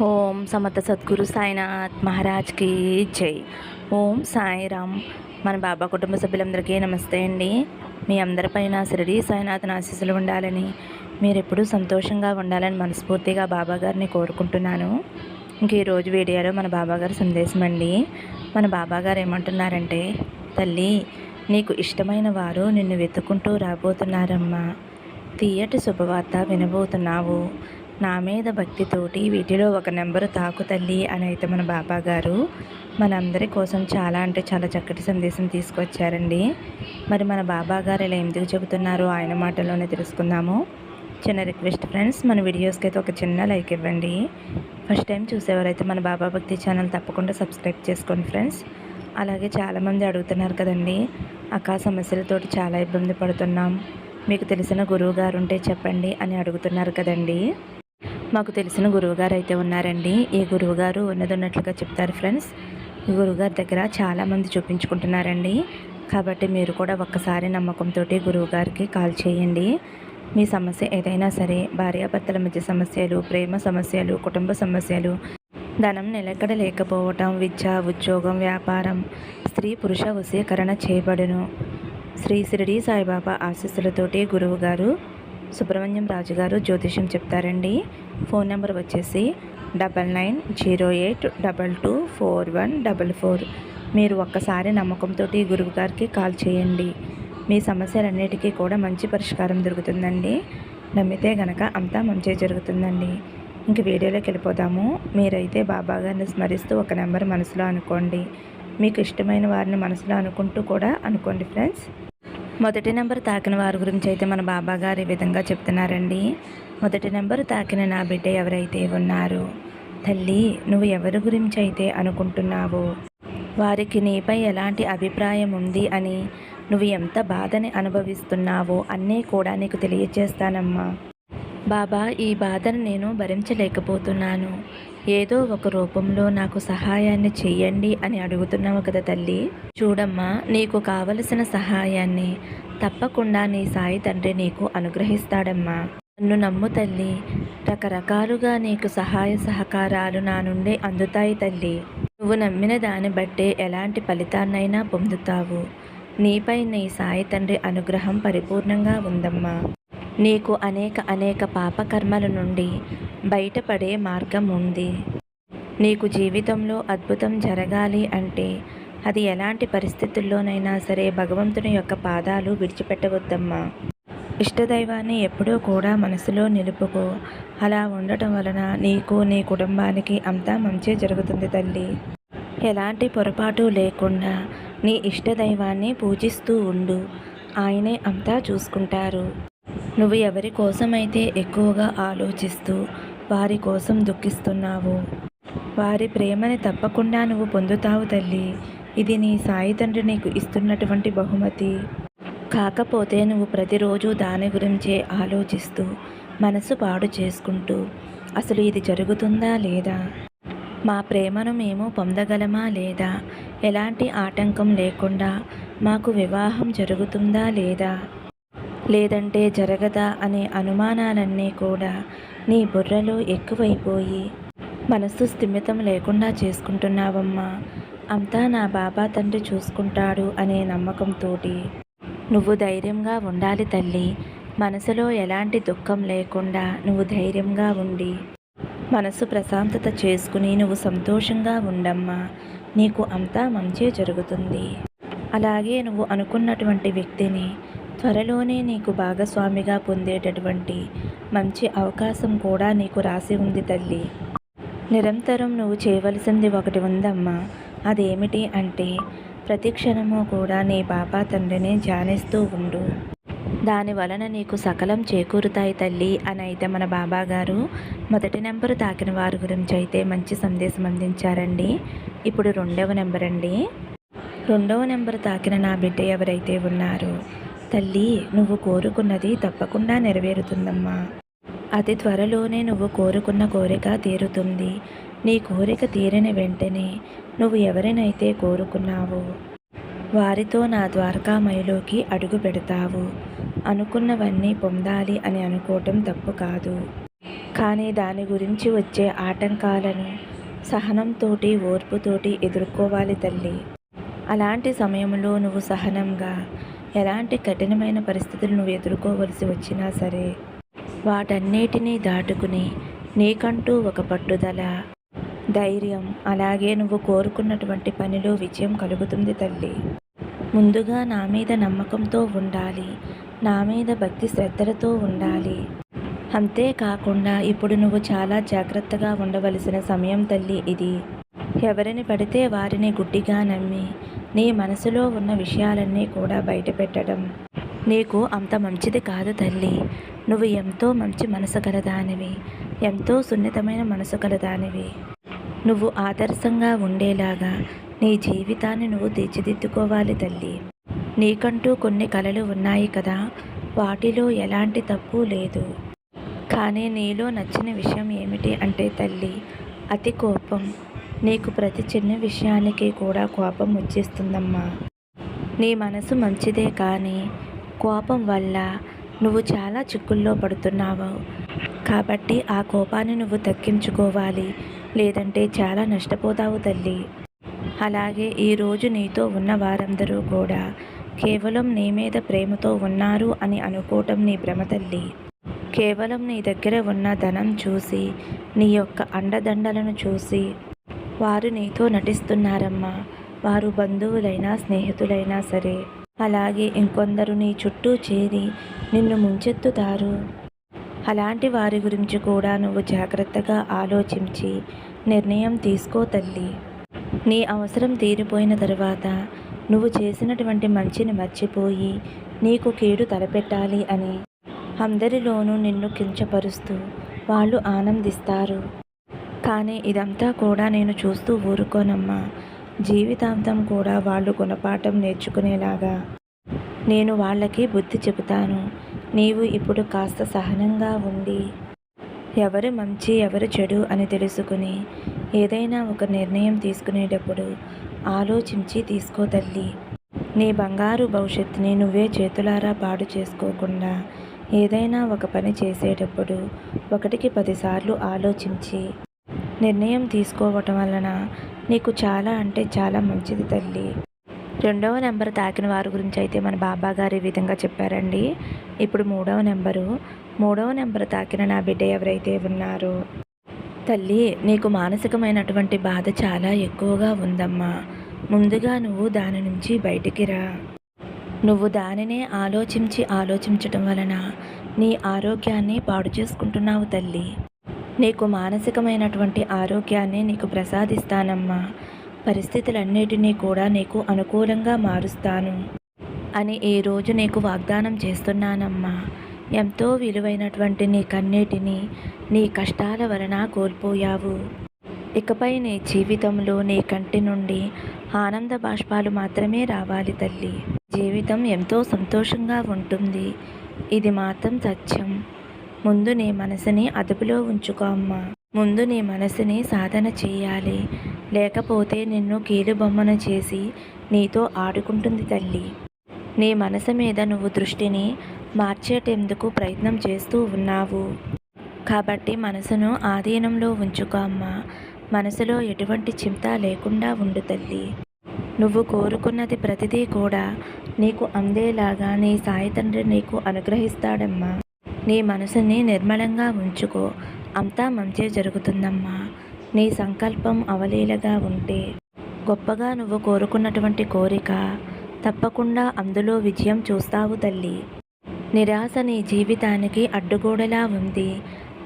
ఓం సమర్థ సద్గురు సాయినాథ్ మహారాజ్కి జై. ఓం సాయిరామ్. మన బాబా కుటుంబ సభ్యులందరికీ నమస్తే అండి. మీ అందరిపైన శిరడి సాయినాథ్ ఆశీస్సులు ఉండాలని మీరెప్పుడూ సంతోషంగా ఉండాలని మనస్ఫూర్తిగా బాబా గారిని కోరుకుంటున్నాను. ఇంక ఈరోజు వీడియోలో మన బాబా గారి సందేశం అండి. మన బాబా గారు ఏమంటున్నారంటే తల్లి నీకు ఇష్టమైన వారు నిన్ను వెతుకుంటూ రాబోతున్నారమ్మా. తీయటి శుభవార్త వినబోతున్నావు. నా మీద భక్తితోటి వీటిలో ఒక నెంబరు తాకు తల్లి అని అయితే మన బాబా గారు మనందరి కోసం చాలా అంటే చాలా చక్కటి సందేశం తీసుకొచ్చారండి. మరి మన బాబా గారు ఇలా ఎందుకు చెబుతున్నారో ఆయన మాటల్లోనే తెలుసుకుందాము. చిన్న రిక్వెస్ట్ ఫ్రెండ్స్ మన వీడియోస్కి అయితే ఒక చిన్న లైక్ ఇవ్వండి. ఫస్ట్ టైం చూసేవారైతే మన బాబా భక్తి ఛానల్ తప్పకుండా సబ్స్క్రైబ్ చేసుకోండి ఫ్రెండ్స్. అలాగే చాలామంది అడుగుతున్నారు కదండి అక్క సమస్యలతోటి చాలా ఇబ్బంది పడుతున్నాం మీకు తెలిసిన గురువు గారు ఉంటే చెప్పండి అని అడుగుతున్నారు కదండి. మాకు తెలిసిన గురువుగారు అయితే ఉన్నారండి. ఈ గురువుగారు ఉన్నది ఉన్నట్లుగా చెప్తారు ఫ్రెండ్స్. ఈ గురువుగారి దగ్గర చాలామంది చూపించుకుంటున్నారండి. కాబట్టి మీరు కూడా ఒక్కసారి నమ్మకంతో గురువుగారికి కాల్ చేయండి. మీ సమస్య ఏదైనా సరే భార్యాభర్తల మధ్య సమస్యలు ప్రేమ సమస్యలు కుటుంబ సమస్యలు ధనం నిలకడ లేకపోవటం విద్య ఉద్యోగం వ్యాపారం స్త్రీ పురుష వశీకరణ చేయబడును. శ్రీ షిరిడి సాయిబాబా ఆశీస్సులతోటి గురువుగారు సుబ్రహ్మణ్యం రాజు గారు జ్యోతిష్యం చెప్తారండి. ఫోన్ నెంబర్ వచ్చేసి double nine zero eight double two four one double four. మీరు ఒక్కసారి నమ్మకంతో గురువు గారికి కాల్ చేయండి. మీ సమస్యలన్నిటికీ కూడా మంచి పరిష్కారం దొరుకుతుందండి. నమ్మితే గనక అంతా మంచి జరుగుతుందండి. ఇంక వీడియోలోకి వెళ్ళిపోదాము. మీరైతే బాబా గారిని స్మరిస్తూ ఒక నెంబర్ మనసులో అనుకోండి. మీకు ఇష్టమైన వారిని మనసులో అనుకుంటూ కూడా అనుకోండి ఫ్రెండ్స్. మొదటి నెంబర్ తాకిన వారి గురించి అయితే మన బాబా గారు ఈ విధంగా చెప్తున్నారండి. మొదటి నెంబర్ తాకిన నా బిడ్డ ఎవరైతే ఉన్నారు? తల్లి నువ్వు ఎవరి గురించి అయితే అనుకుంటున్నావో? వారికి నీపై ఎలాంటి అభిప్రాయం ఉంది అని నువ్వు ఎంత బాధని అనుభవిస్తున్నావో అన్నీ కూడా నీకు తెలియచేస్తానమ్మా. బాబా ఈ బాధను నేను భరించలేకపోతున్నాను. ఏదో ఒక రూపంలో నాకు సహాయాన్ని చెయ్యండి అని అడుగుతున్నావు కదా తల్లి. చూడమ్మా నీకు కావలసిన సహాయాన్ని తప్పకుండా నీ సాయి తండ్రి నీకు అనుగ్రహిస్తాడమ్మా. నన్ను నమ్ము తల్లి రకరకాలుగా నీకు సహాయ సహకారాలు నా నుండి అందుతాయి తల్లి. నువ్వు నమ్మిన దాన్ని బట్టే ఎలాంటి ఫలితాన్నైనా పొందుతావు. నీపై నీ సాయి తండ్రి అనుగ్రహం పరిపూర్ణంగా ఉందమ్మా. నీకు అనేక అనేక పాపకర్మల నుండి బయటపడే మార్గం ఉంది. నీకు జీవితంలో అద్భుతం జరగాలి అంటే అది ఎలాంటి పరిస్థితుల్లోనైనా సరే భగవంతుని యొక్క పాదాలు విడిచిపెట్టవద్దమ్మా. ఇష్టదైవాన్ని ఎప్పుడూ కూడా మనసులో నిలుపుకో. అలా ఉండటం వలన నీకు నీ కుటుంబానికి అంతా మంచి జరుగుతుంది తల్లి. ఎలాంటి పొరపాటు లేకుండా నీ ఇష్టదైవాన్ని పూజిస్తూ ఉండు. ఆయనే అంతా చూసుకుంటారు. నువ్వు ఎవరి కోసమైతే ఎక్కువగా ఆలోచిస్తూ వారి కోసం దుఃఖిస్తున్నావు. వారి ప్రేమని తప్పకుండా నువ్వు పొందుతావు తల్లి. ఇది నీ సాయి తండ్రి నీకు ఇస్తున్నటువంటి బహుమతి. కాకపోతే నువ్వు ప్రతిరోజు దాని గురించే ఆలోచిస్తూ మనసు పాడు చేసుకుంటూ అసలు ఇది జరుగుతుందా లేదా? మా ప్రేమను మేము పొందగలమా లేదా? ఎలాంటి ఆటంకం లేకుండా మాకు వివాహం జరుగుతుందా లేదా? లేదంటే జరగదా అనే అనుమానాలన్నీ కూడా నీ బుర్రలో ఎక్కువైపోయి మనస్సు స్థిమితం లేకుండా చేసుకుంటున్నావమ్మా. అంతా నా బాబా తండ్రి చూసుకుంటాడు అనే నమ్మకంతో నువ్వు ధైర్యంగా ఉండాలి తల్లి. మనసులో ఎలాంటి దుఃఖం లేకుండా నువ్వు ధైర్యంగా ఉండి మనసు ప్రశాంతత చేసుకుని నువ్వు సంతోషంగా ఉండమ్మా. నీకు అంతా మంచి జరుగుతుంది. అలాగే నువ్వు అనుకున్నటువంటి వ్యక్తిని త్వరలోనే నీకు భాగస్వామిగా పొందేటటువంటి మంచి అవకాశం కూడా నీకు రాసి ఉంది తల్లి. నిరంతరం నువ్వు చేయవలసింది ఒకటి ఉందమ్మా. అదేమిటి అంటే ప్రతి క్షణము కూడా నీ బాబా తండ్రిని ధ్యానిస్తూ ఉండు. దాని వలన నీకు సకలం చేకూరుతాయి తల్లి అని అయితే మన బాబా గారు మొదటి నెంబరు తాకిన వారి గురించి అయితే మంచి సందేశం అందించారండి. ఇప్పుడు రెండవ నెంబర్ అండి రెండవ నెంబర్ తాకిన నా బిడ్డ ఎవరైతే ఉన్నారో తల్లి నువ్వు కోరుకున్నది తప్పకుండా నెరవేరుతుందమ్మా. అతి త్వరలోనే నువ్వు కోరుకున్న కోరిక తీరుతుంది. నీ కోరిక తీరిన వెంటనే నువ్వు ఎవరినైతే కోరుకున్నావో వారితో నా ద్వారకామయలోకి అడుగు పెడతావు. అనుకున్నవన్నీ పొందాలి అని అనుకోవటం తప్పు కాదు. కానీ దాని గురించి వచ్చే ఆటంకాలను సహనంతోటి ఓర్పుతోటి ఎదుర్కోవాలి తల్లి. అలాంటి సమయంలో నువ్వు సహనంగా ఎలాంటి కఠినమైన పరిస్థితులు నువ్వు ఎదుర్కోవలసి వచ్చినా సరే వాటన్నిటినీ దాటుకుని నీకంటూ ఒక పట్టుదల ధైర్యం అలాగే నువ్వు కోరుకున్నటువంటి పనిలో విజయం కలుగుతుంది తల్లి. ముందుగా నా మీద నమ్మకంతో ఉండాలి నా మీద భక్తి శ్రద్ధలతో ఉండాలి. అంతేకాకుండా ఇప్పుడు నువ్వు చాలా జాగ్రత్తగా ఉండవలసిన సమయం తల్లి ఇది. ఎవరిని పడితే వారిని గుడ్డిగా నమ్మి నీ మనసులో ఉన్న విషయాలన్నీ కూడా బయటపెట్టడం. నీకు అంత మంచిది కాదు తల్లి. నువ్వు ఎంతో మంచి మనసు కలదానివి ఎంతో సున్నితమైన మనసు కలదానివి నువ్వు ఆదర్శంగా ఉండేలాగా నీ జీవితాన్ని నువ్వు తీర్చిదిద్దుకోవాలి తల్లి. నీకంటూ కొన్ని కలలు ఉన్నాయి కదా. వాటిలో ఎలాంటి తప్పు లేదు. కానీ నీలో నచ్చిన విషయం ఏమిటి అంటే తల్లి అతి కోపం. నీకు ప్రతి చిన్న విషయానికి కూడా కోపం వచ్చేస్తుందమ్మా. నీ మనసు మంచిదే కానీ కోపం వల్ల నువ్వు చాలా చిక్కుల్లో పడుతున్నావు. కాబట్టి ఆ కోపాన్ని నువ్వు తగ్గించుకోవాలి. లేదంటే చాలా నష్టపోతావు తల్లి. అలాగే ఈరోజు నీతో ఉన్న వారందరూ కూడా కేవలం నీ మీద ప్రేమతో ఉన్నారు అని అనుకోవటం నీ భ్రమ తల్లి. కేవలం నీ దగ్గర ఉన్న ధనం చూసి నీ యొక్క అండదండలను చూసి వారు నీతో నటిస్తున్నారమ్మా. వారు బంధువులైనా స్నేహితులైనా సరే. అలాగే ఇంకొందరు నీ చుట్టూ చేరి నిన్ను ముంచెత్తుతారు. అలాంటి వారి గురించి కూడా నువ్వు జాగ్రత్తగా ఆలోచించి నిర్ణయం తీసుకో తల్లి. నీ అవసరం తీరిపోయిన తర్వాత నువ్వు చేసినటువంటి మంచిని మర్చిపోయి నీకు కీడు తలపెట్టాలి అని అందరిలోనూ నిన్ను కించపరుస్తూ వాళ్ళు ఆనందిస్తారు. కానీ ఇదంతా కూడా నేను చూస్తూ ఊరుకోనమ్మా. జీవితాంతం కూడా వాళ్ళు గుణపాఠం నేర్చుకునేలాగా. నేను వాళ్ళకి బుద్ధి చెబుతాను. నీవు ఇప్పుడు కాస్త సహనంగా ఉండి ఎవరు మంచి ఎవరు చెడు అని తెలుసుకుని ఏదైనా ఒక నిర్ణయం తీసుకునేటప్పుడు ఆలోచించి తీసుకో తల్లి. నీ బంగారు భవిష్యత్తుని నువ్వే చేతులారా పాడు చేసుకోకుండా ఏదైనా ఒక పని చేసేటప్పుడు ఒకటికి పదిసార్లు ఆలోచించి నిర్ణయం తీసుకోవటం వలన నీకు చాలా అంటే చాలా మంచిది తల్లి. రెండవ నెంబర్ తాకిన వారి గురించి అయితే మన బాబా గారు ఈ విధంగా చెప్పారండి. ఇప్పుడు మూడవ నెంబరు. మూడవ నెంబర్ తాకిన నా బిడ్డ ఎవరైతే ఉన్నారో. తల్లి నీకు మానసికమైనటువంటి బాధ చాలా ఎక్కువగా ఉందమ్మా. ముందుగా నువ్వు దాని నుంచి బయటికి రా. నువ్వు దానినే ఆలోచించి ఆలోచించటం వలన నీ ఆరోగ్యాన్ని పాడు చేసుకుంటున్నావు తల్లి. నీకు మానసికమైనటువంటి ఆరోగ్యాన్ని నీకు ప్రసాదిస్తానమ్మా. పరిస్థితులన్నిటినీ కూడా నీకు అనుకూలంగా మారుస్తాను. అని ఈ రోజు నీకు వాగ్దానం చేస్తున్నానమ్మా. ఎంతో విలువైనటువంటి నీ కన్నీటిని నీ కష్టాల వలన కోల్పోయావు. ఇకపై నీ జీవితంలో నీ కంటి నుండి ఆనంద బాష్పాలు మాత్రమే రావాలి తల్లి. జీవితం ఎంతో సంతోషంగా ఉంటుంది. ఇది మాత్రం సత్యం. ముందు నీ మనసుని అదుపులో ఉంచుకో అమ్మా. ముందు నీ మనసుని సాధన చేయాలి. లేకపోతే నిన్ను కీలుబొమ్మను చేసి నీతో ఆడుకుంటుంది తల్లి. నీ మనసు మీద నువ్వు దృష్టిని మార్చేటెందుకు ప్రయత్నం చేస్తూ ఉన్నావు. కాబట్టి మనసును ఆధీనంలో ఉంచుకోమ్మా మనసులో ఎటువంటి చింత లేకుండా ఉండు తల్లి. నువ్వు కోరుకున్నది ప్రతిదీ కూడా నీకు అందేలాగా నీ సాయి తండ్రి నీకు అనుగ్రహిస్తాడమ్మా. నీ మనసుని నిర్మలంగా ఉంచుకో. అంతా మంచి జరుగుతుందమ్మా. నీ సంకల్పం అవలీలగా ఉంటే గొప్పగా నువ్వు కోరుకున్నటువంటి కోరిక తప్పకుండా అందులో విజయం చూస్తావు తల్లి. నిరాశ నీ జీవితానికి అడ్డుగోడలా ఉంది.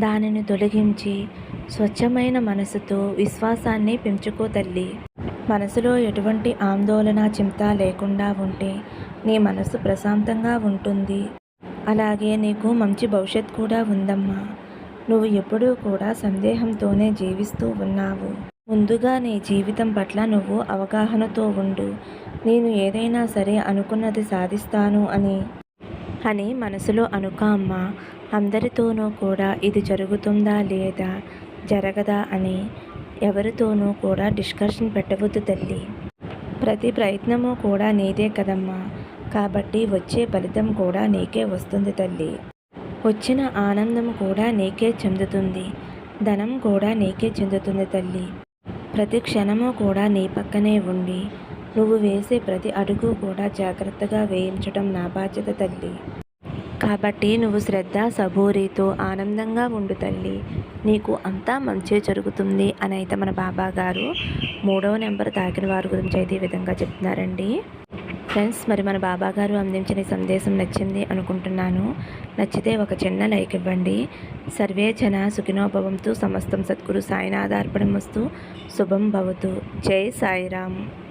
దానిని తొలగించి స్వచ్ఛమైన మనసుతో విశ్వాసాన్ని పెంచుకో తల్లి. మనసులో ఎటువంటి ఆందోళన చింత లేకుండా ఉంటే నీ మనసు ప్రశాంతంగా ఉంటుంది. అలాగే నీకు మంచి భవిష్యత్ కూడా ఉందమ్మా. నువ్వు ఎప్పుడూ కూడా సందేహంతోనే జీవిస్తూ ఉన్నావు. ముందుగా నీ జీవితం పట్ల నువ్వు అవగాహనతో ఉండు. నేను ఏదైనా సరే అనుకున్నది సాధిస్తాను అని. అని మనసులో అనుక అమ్మ. అందరితోనూ కూడా ఇది జరుగుతుందా లేదా? జరగదా అని. ఎవరితోనూ కూడా డిస్కషన్ పెట్టవద్దు తల్లి. ప్రతి ప్రయత్నము కూడా నీదే కదమ్మా. కాబట్టి వచ్చే ఫలితం కూడా నీకే వస్తుంది తల్లి. వచ్చిన ఆనందం కూడా నీకే చెందుతుంది. ధనం కూడా నీకే చెందుతుంది తల్లి. ప్రతి క్షణము కూడా నీ పక్కనే ఉండి నువ్వు వేసే ప్రతి అడుగు కూడా జాగ్రత్తగా వేయించడం నా బాధ్యత తల్లి. కాబట్టి నువ్వు శ్రద్ధ సబూరితో ఆనందంగా ఉండు తల్లి. నీకు అంతా మంచి జరుగుతుంది అని అయితే మన బాబా గారు మూడవ నెంబర్ తాకిన వారి గురించి అయితే ఈ విధంగా చెప్తున్నారండి. ఫ్రెండ్స్ మరి మన బాబా గారు అందించిన సందేశం నచ్చింది అనుకుంటున్నాను. నచ్చితే ఒక చిన్న లైక్ ఇవ్వండి. సర్వే జన సుఖినోభవంతు సమస్తం సద్గురు సాయినాథార్పణమస్తు. శుభం భవతు. జై సాయిరామ్.